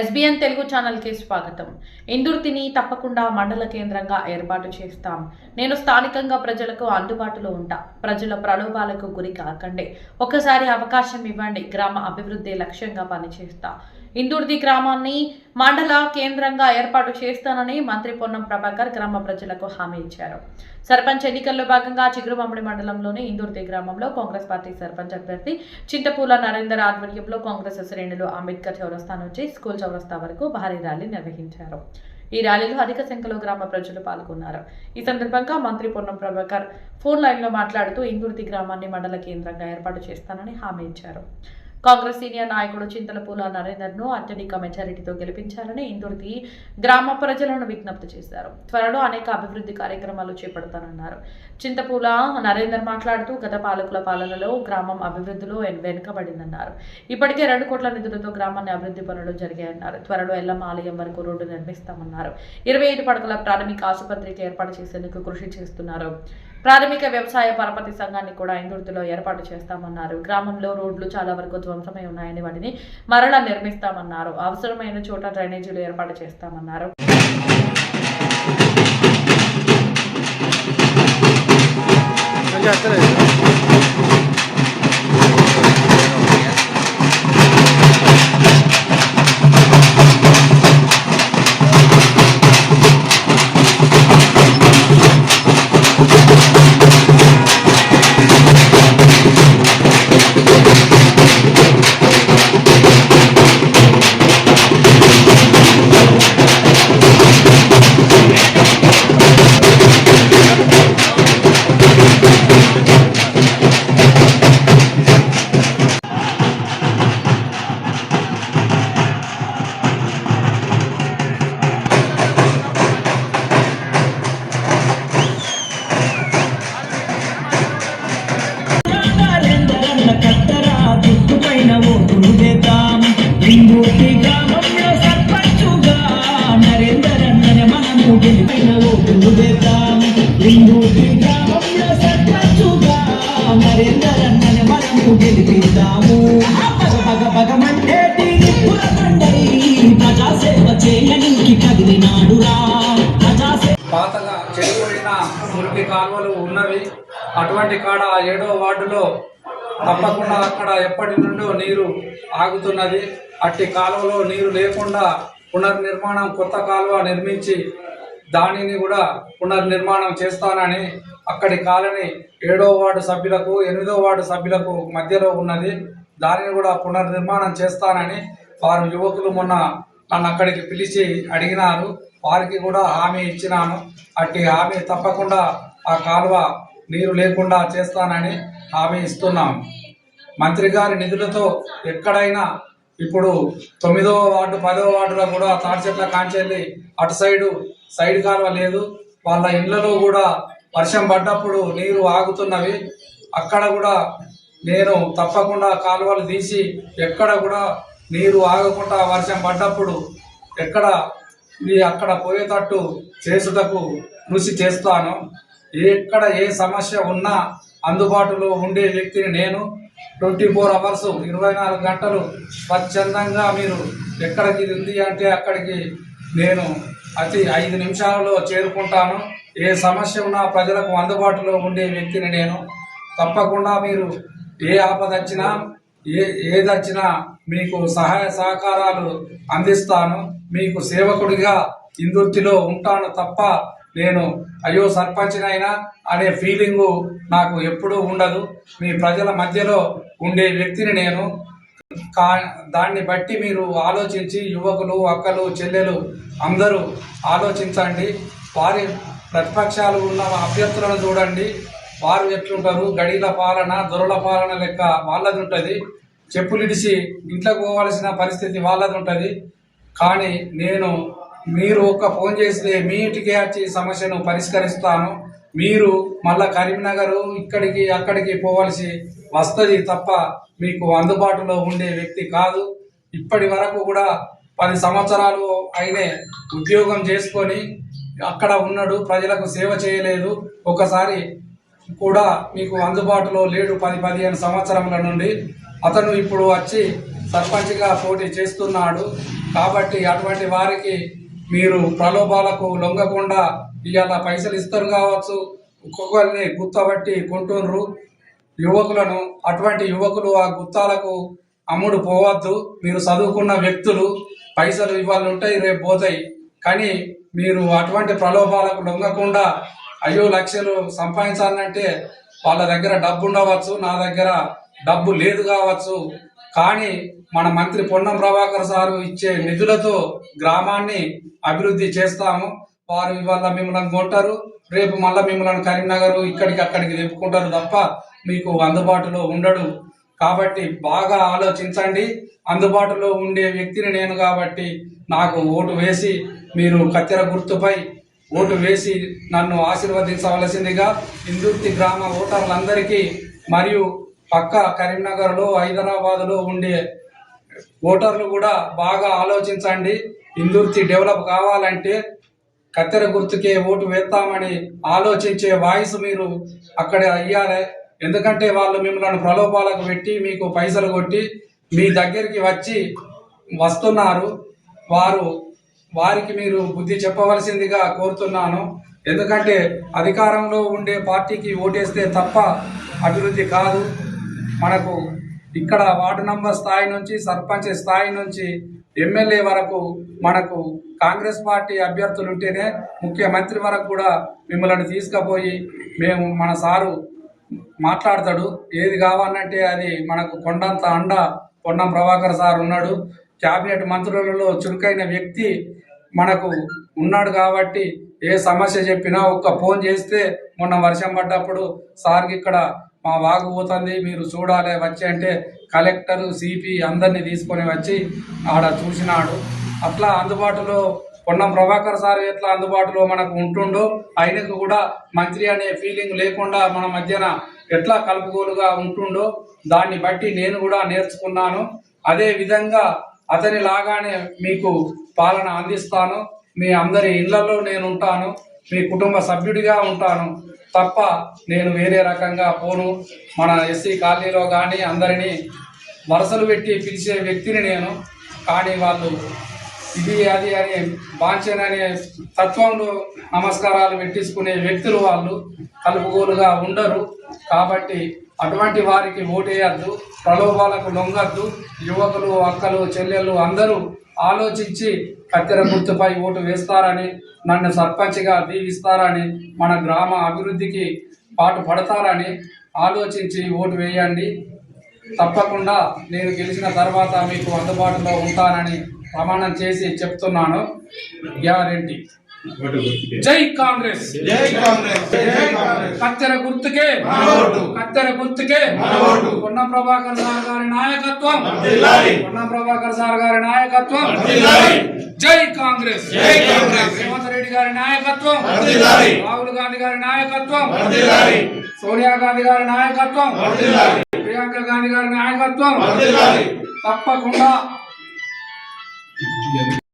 SBN Telugu ఛానల్కి స్వాగతం. ఇందుర్తిని తప్పకుండా మండల కేంద్రంగా ఏర్పాటు చేస్తాం. నేను స్థానికంగా ప్రజలకు అందుబాటులో ఉంటా. ప్రజల ప్రలోభాలకు గురి కాకండి. ఒకసారి అవకాశం ఇవ్వండి. గ్రామ అభివృద్ధి లక్ష్యంగా పనిచేస్తా. ఇందుర్ది గ్రామాన్ని మండల కేంద్రంగా ఏర్పాటు చేస్తానని మంత్రి పొన్నం ప్రభాకర్ గ్రామ ప్రజలకు హామీ ఇచ్చారు. సర్పంచ్ ఎన్నికల్లో భాగంగా చిగురుమామిడి మండలంలోని ఇందుర్ది గ్రామంలో కాంగ్రెస్ పార్టీ సర్పంచ్ అభ్యర్థి చింతపూల నరేందర్ ఆధ్వర్యంలో కాంగ్రెస్ శ్రేణులు అంబేద్కర్ చౌరస్తా నుంచి స్కూల్ చౌరస్తా వరకు భారీ ర్యాలీ నిర్వహించారు. ఈ ర్యాలీలో అధిక సంఖ్యలో గ్రామ ప్రజలు పాల్గొన్నారు. ఈ సందర్భంగా మంత్రి పొన్నం ప్రభాకర్ ఫోన్ లైన్లో మాట్లాడుతూ ఇందుర్తి గ్రామాన్ని మండల కేంద్రంగా ఏర్పాటు చేస్తానని హామీ ఇచ్చారు. కాంగ్రెస్ సీనియర్ నాయకుడు చింతలపూల నరేందర్ను అత్యధిక మెజారిటీతో గెలిపించాలని ఇందుర్తి గ్రామ ప్రజలను విజ్ఞప్తి చేశారు. త్వరలో అనేక అభివృద్ధి కార్యక్రమాలు చేపడతానన్నారు. చింతపూల నరేందర్ మాట్లాడుతూ గత పాలకుల పాలనలో గ్రామం అభివృద్ధిలో వెనుకబడిందన్నారు. ఇప్పటికే రెండు కోట్ల నిధులతో గ్రామాన్ని అభివృద్ధి పనులు జరిగాయన్నారు. త్వరలో ఎల్లమ్మ ఆలయం వరకు రోడ్డు నిర్మిస్తామన్నారు. ఇరవై ఐదు పడకల ప్రాథమిక ఆసుపత్రికి ఏర్పాటు చేసేందుకు కృషి చేస్తున్నారు. ప్రాథమిక వ్యవసాయ పరపతి సంఘాన్ని కూడా ఇందుర్తిలో ఏర్పాటు చేస్తామన్నారు. గ్రామంలో రోడ్లు చాలా వరకు ధ్వంసమై ఉన్నాయని వాటిని మరలా నిర్మిస్తామన్నారు. అవసరమైన చోట డ్రైనేజీలు ఏర్పాటు చేస్తామన్నారు. నరేంద్రన్న గెలిపిద్దాము పగ పగమంటేటి ప్రజాసేవ చేయడానికి కదిలినాడురా పాతగా చెడిపోయిన మురికి కాలువలు ఉన్నవి. అటువంటి కాడ ఏడో వార్డులో తప్పకుండా అక్కడ ఎప్పటి నుండో నీరు ఆగుతున్నది. అట్టి కాలువలో నీరు లేకుండా పునర్నిర్మాణం కొత్త కాలువ నిర్మించి దానిని కూడా పునర్నిర్మాణం చేస్తానని అక్కడి కాలనీ ఏడో వార్డు సభ్యులకు ఎనిమిదో వార్డు సభ్యులకు మధ్యలో ఉన్నది. దానిని కూడా పునర్నిర్మాణం చేస్తానని వారు యువకులు మొన్న నన్ను అక్కడికి పిలిచి అడిగినారు. వారికి కూడా హామీ ఇచ్చినాను. అట్టి హామీ తప్పకుండా ఆ కాలువ నీరు లేకుండా చేస్తానని హామీ ఇస్తున్నాం. మంత్రి గారి నిధులతో ఎక్కడైనా ఇప్పుడు తొమ్మిదవ వార్డు పదవ వార్డులో కూడా తాడి చెట్ల కాంచెల్లి అటు సైడు సైడ్ కాలువ లేదు. వాళ్ళ ఇళ్ళలో కూడా వర్షం పడ్డప్పుడు నీరు ఆగుతున్నవి. అక్కడ కూడా నేను తప్పకుండా కాలువలు తీసి ఎక్కడ కూడా నీరు ఆగకుండా వర్షం పడ్డప్పుడు ఎక్కడ మీ అక్కడ పోయేటట్టు చేసుటకు కృషి చేస్తాను. ఎక్కడ ఏ సమస్య ఉన్నా అందుబాటులో ఉండే వ్యక్తిని నేను ట్వంటీ ఫోర్ అవర్స్ ఇరవై నాలుగు గంటలు స్వచ్ఛందంగా మీరు ఎక్కడికి ఉంది అంటే అక్కడికి నేను అతి ఐదు నిమిషాలలో చేరుకుంటాను. ఏ సమస్య ఉన్నా ప్రజలకు అందుబాటులో ఉండే వ్యక్తిని నేను. తప్పకుండా మీరు ఏ ఆపదచ్చినా ఏ ఏదొచ్చినా మీకు సహాయ సహకారాలు అందిస్తాను. మీకు సేవకుడిగా ఇందుర్తిలో ఉంటాను తప్ప నేను అయ్యో సర్పంచ్నైనా అనే ఫీలింగు నాకు ఎప్పుడూ ఉండదు. మీ ప్రజల మధ్యలో ఉండే వ్యక్తిని నేను కా దాన్ని బట్టి మీరు ఆలోచించి యువకులు అక్కలు చెల్లెలు అందరూ ఆలోచించండి. వారి ప్రతిపక్షాలు ఉన్న అభ్యర్థులను చూడండి. వారు ఎట్లుంటారు? గడిల పాలన దొరల పాలన లెక్క వాళ్ళది ఉంటుంది చెప్పులిడిసి ఇంట్లోకి పోవాల్సిన పరిస్థితి వాళ్ళది ఉంటుంది కానీ నేను మీరు ఒక్క ఫోన్ చేస్తే మీ ఇంటికే వచ్చి సమస్యను పరిష్కరిస్తాను. మీరు మళ్ళా కరీంనగర్ ఇక్కడికి అక్కడికి పోవలసి వస్తుంది తప్ప మీకు అందుబాటులో ఉండే వ్యక్తి కాదు. ఇప్పటి వరకు కూడా పది సంవత్సరాలు అయినే ఉద్యోగం చేసుకొని అక్కడ ఉన్నాడు ప్రజలకు సేవ చేయలేదు. ఒకసారి కూడా మీకు అందుబాటులో లేడు పది పదిహేను సంవత్సరముల నుండి. అతను ఇప్పుడు వచ్చి సర్పంచ్గా పోటీ చేస్తున్నాడు. కాబట్టి అటువంటి వారికి మీరు ప్రలోభాలకు లొంగకుండా ఇవాళ పైసలు ఇస్తారు కావచ్చు. ఒక్కొక్కరిని గుత్తబట్టి కొంటున్నారు యువకులను అటువంటి యువకులు ఆ గుత్తాలకు అమ్ముడు పోవద్దు. మీరు చదువుకున్న వ్యక్తులు పైసలు ఇవాళ ఉంటాయి రేపు పోతాయి కానీ మీరు అటువంటి ప్రలోభాలకు లొంగకుండా అయ్యో లక్షలు సంపాదించాలంటే వాళ్ళ దగ్గర డబ్బు ఉండవచ్చు. నా దగ్గర డబ్బు లేదు కావచ్చు. కానీ మన మంత్రి పొన్నం ప్రభాకర్ సారు ఇచ్చే నిధులతో గ్రామాన్ని అభివృద్ధి చేస్తాము. వారు ఇవాళ మిమ్మల్ని కొంటారు. రేపు మళ్ళీ మిమ్మల్ని కరీంనగర్ ఇక్కడికి అక్కడికి తెప్పుకుంటారు తప్ప మీకు అందుబాటులో ఉండడు. కాబట్టి బాగా ఆలోచించండి. అందుబాటులో ఉండే వ్యక్తిని నేను కాబట్టి నాకు ఓటు వేసి మీరు కత్తెర గుర్తుపై ఓటు వేసి నన్ను ఆశీర్వదించవలసిందిగా ఇందుర్తి గ్రామ ఓటర్లందరికీ మరియు పక్క కరీంనగర్లో హైదరాబాద్లో ఉండే ఓటర్లు కూడా బాగా ఆలోచించండి. ఇందుర్తి డెవలప్ కావాలంటే కత్తెర గుర్తుకే ఓటు వేస్తామని ఆలోచించే వాయిస్ మీరు అక్కడ అయ్యాలి ఎందుకంటే వాళ్ళు మిమ్మల్ని ప్రలోభాలకు పెట్టి మీకు పైసలు కొట్టి మీ దగ్గరికి వచ్చి వస్తున్నారు. వారు వారికి మీరు బుద్ధి చెప్పవలసిందిగా కోరుతున్నాను. ఎందుకంటే అధికారంలో ఉండే పార్టీకి ఓటేస్తే తప్ప అభివృద్ధి కాదు. మనకు ఇక్కడ వార్డు నంబర్ స్థాయి నుంచి సర్పంచ్ స్థాయి నుంచి ఎమ్మెల్యే వరకు మనకు కాంగ్రెస్ పార్టీ అభ్యర్థులు ఉంటేనే ముఖ్యమంత్రి వరకు కూడా మిమ్మల్ని తీసుకుపోయి మేము మన సారు మాట్లాడతాడు. ఏది కావాలంటే అది మనకు కొండంత అండ కొండం ప్రభాకర్ సార్ ఉన్నాడు. క్యాబినెట్ మంత్రులలో చురుకైన వ్యక్తి మనకు ఉన్నాడు కాబట్టి ఏ సమస్య చెప్పినా ఒక్క ఫోన్ చేస్తే మొన్న వర్షం పడ్డప్పుడు సార్కి ఇక్కడ మా వాగు పోతుంది మీరు చూడాలి వచ్చి అంటే కలెక్టర్ సిపి అందరినీ తీసుకొని వచ్చి ఆడ చూసినాడు. అట్లా అందుబాటులో పొన్నం ప్రభాకర్ సార్ ఎట్లా అందుబాటులో మనకు ఉంటుండో ఆయనకు కూడా మంత్రి అనే ఫీలింగ్ లేకుండా మన మధ్యన ఎట్లా కలుపుగోలుగా ఉంటుండో దాన్ని బట్టి నేను కూడా నేర్చుకున్నాను. అదే విధంగా అతని లాగానే మీకు పాలన అందిస్తాను. మీ అందరి ఇళ్ళలో నేను ఉంటాను. మీ కుటుంబ సభ్యుడిగా ఉంటాను. తప్ప నేను వేరే రకంగా పోను. మన ఎస్సీ కాలనీలో కానీ అందరినీ వరుసలు పెట్టి పిలిచే వ్యక్తిని నేను. కానీ వాళ్ళు ఇది అది అని బాంఛననే తత్వంలో నమస్కారాలు పెట్టించుకునే వ్యక్తులు వాళ్ళు కలుపుగోలుగా ఉండరు. కాబట్టి అటువంటి వారికి ఓటేయద్దు ప్రలోభాలకు లొంగద్దు. యువకులు అక్కలు చెల్లెళ్ళు అందరూ ఆలోచించి కత్తెర గుర్తుపై ఓటు వేస్తారని నన్ను సర్పంచ్గా దీవిస్తారని మన గ్రామ అభివృద్ధికి పాటు పడతారని ఆలోచించి ఓటు వేయండి. తప్పకుండా నేను గెలిచిన తర్వాత మీకు అందుబాటులో ఉంటానని ప్రమాణం చేసి చెప్తున్నాను. గ్యారెంటీ. జై కాంగ్రెస్. జై కాంగ్రెస్. జై కాంగ్రెస్. కత్తెర గుర్తుకే. కత్తెర గుర్తుకే. పొన్నం ప్రభాకర్ సార్ గారి నాయకత్వం. పొన్నం ప్రభాకర్ సార్ గారి నాయకత్వం. జై కాంగ్రెస్. జై కాంగ్రెస్. రేవంత్ రెడ్డి గారి నాయకత్వం. రాహుల్ గాంధీ గారి నాయకత్వం. సోనియా గాంధీ గారి నాయకత్వం. ప్రియాంక గాంధీ గారి నాయకత్వం. తప్పకుండా.